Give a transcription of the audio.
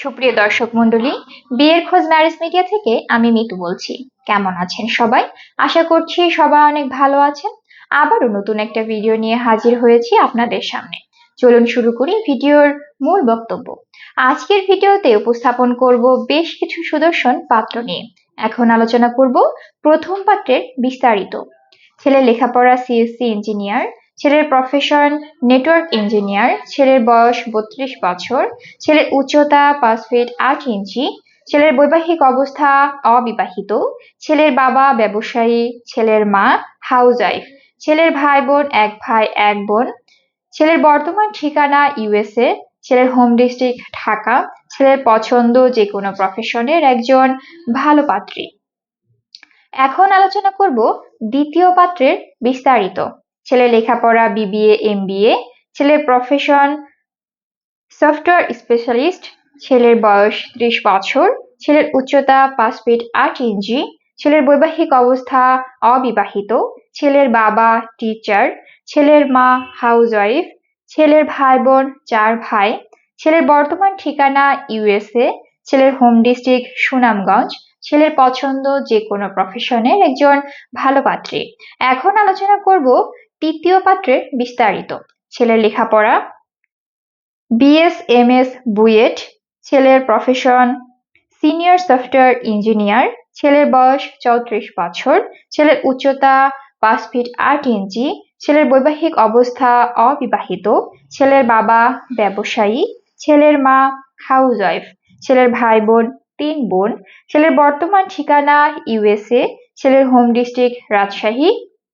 সুপ্রিয় দর্শক মন্ডলী বিয়ের খোঁজ ম্যারেজ মিডিয়া থেকে আমি মিতু বলছি। কেমন আছেন সবাই? আশা করছি সবাই অনেক ভালো আছেন। আবারও নতুন একটা ভিডিও নিয়ে হাজির হয়েছি আপনাদের সামনে। চলুন শুরু করি ভিডিওর মূল বক্তব্য। আজকের ভিডিওতে উপস্থাপন করব বেশ কিছু সুদর্শন পাত্র নিয়ে। এখন আলোচনা করব প্রথম পাত্রের বিস্তারিত। ছেলে লেখাপড়া, সিএসসি, ইঞ্জিনিয়ার ছেলের প্রফেশন নেটওয়ার্ক ইঞ্জিনিয়ার ছেলের বয়স বত্রিশ বছর, ছেলের উচ্চতা পাঁচ ফিট আট ইঞ্চি, ছেলের বৈবাহিক অবস্থা অবিবাহিত, ছেলের বাবা ব্যবসায়ী, ছেলের মা হাউস ওয়াইফ ছেলের ভাই বোন এক ভাই, এক বোন, ছেলের বর্তমান ঠিকানা ইউএসএ ছেলের হোম ডিস্ট্রিক্ট ঢাকা, ছেলের পছন্দ যে কোনো প্রফেশনের একজন ভালো পাত্রী। এখন আলোচনা করব দ্বিতীয় পাত্রের বিস্তারিত। ছেলে লেখাপড়া বিবিএ এমবিএ ছেলের প্রফেশন সফটওয়্যার স্পেশালিস্ট ছেলের বয়স ত্রিশ বছর, ছেলের উচ্চতা পাঁচ ফিট আট ইঞ্চি, ছেলের বৈবাহিক অবস্থা অবিবাহিত, ছেলের বাবা টিচার ছেলের মা হাউসওয়াইফ ছেলের ভাই বোন চার ভাই, ছেলের বর্তমান ঠিকানা ইউএসএ ছেলের হোম ডিস্ট্রিক্ট সুনামগঞ্জ, ছেলের পছন্দ যে কোনো প্রফেশনের একজন ভালো পাত্রী। এখন আলোচনা করব তৃতীয় পাত্রের বিস্তারিত। ছেলের লেখাপড়া বিএস এম এস বুয়েট, ছেলের প্রফেশন সিনিয়র সফটওয়্যার ইঞ্জিনিয়ার ছেলের বয়স চৌত্রিশ বছর, ছেলের উচ্চতা পাঁচ ফিট আট ইঞ্চি ছেলের বৈবাহিক অবস্থা অবিবাহিত, ছেলের বাবা ব্যবসায়ী, ছেলের মা হাউসওয়াইফ ছেলের ভাই বোন তিন বোন, ছেলের বর্তমান ঠিকানা ইউএসএ ছেলের হোম ডিস্ট্রিক্ট রাজশাহী